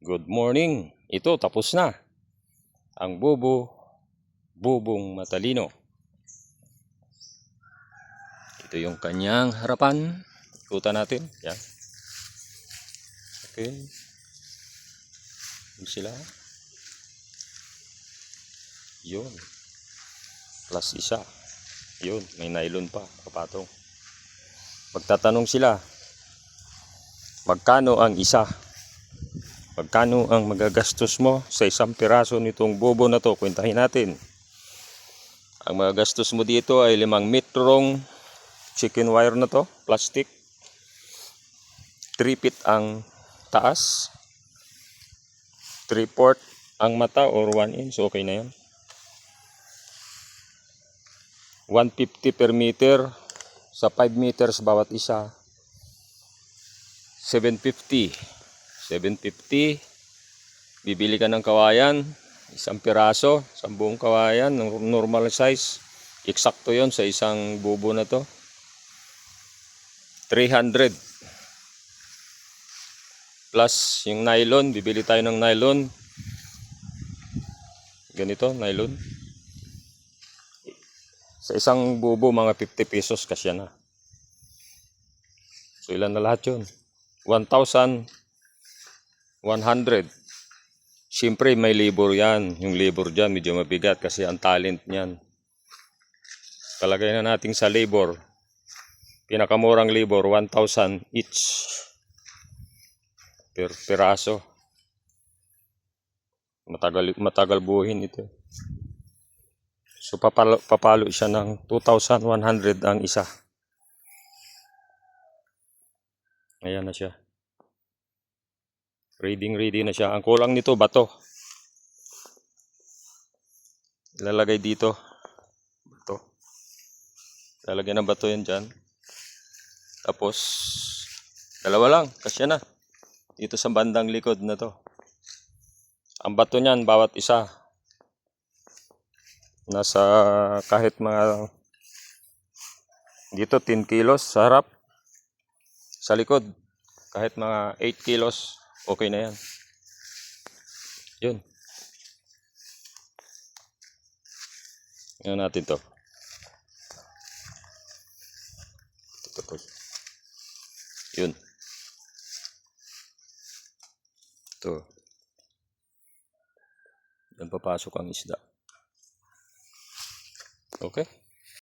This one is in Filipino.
Good morning. Ito, tapos na. Ang bubo, bubong matalino. Ito yung kanyang harapan. Ikutan natin. Yan. Okay. Yun sila. Yun. Plus isa. Yun. May nylon pa. Kapatong. Magtatanong sila. Magkano ang isa? Magkano ang magagastos mo sa isang piraso nitong bobo na to? Kwentahin natin. Ang magagastos mo dito ay limang metrong chicken wire na to, plastic. 3 feet ang taas. 3 port ang mata or 1 inch, okay na yan. 150 per meter sa 5 meters bawat isa. 750. 750. Bibili ka ng kawayan, isang piraso, isang buong kawayan, normal size. Eksakto yon sa isang bubo na to. 300. Plus yung nylon, bibili tayo ng nylon. Ganito, nylon. Sa isang bubo, mga 50 pesos kasya na. So ilan na lahat yun? 1,100. Siyempre may labor yan. Yung labor dyan medyo mabigat kasi ang talent niyan. Talagay na natin sa labor. Pinakamurang labor, 1,000 each. Per piraso. Matagal, matagal buhin ito. So papalo, papalo siya ng 2,100 ang isa. Ayan na siya. Reading ready na siya. Ang kulang nito bato. Ilalagay dito. Bato. Lalagyan ng bato yan dyan. Tapos, dalawa lang. Kasya na. Dito sa bandang likod na to. Ang bato niyan, bawat isa. Nasa kahit mga dito 10 kilos sa harap. Sa likod, kahit mga 8 kilos, okay na yan. Yun. Yan natin to. Po. Yun. Ito. Yan papasok ang isda. Okay?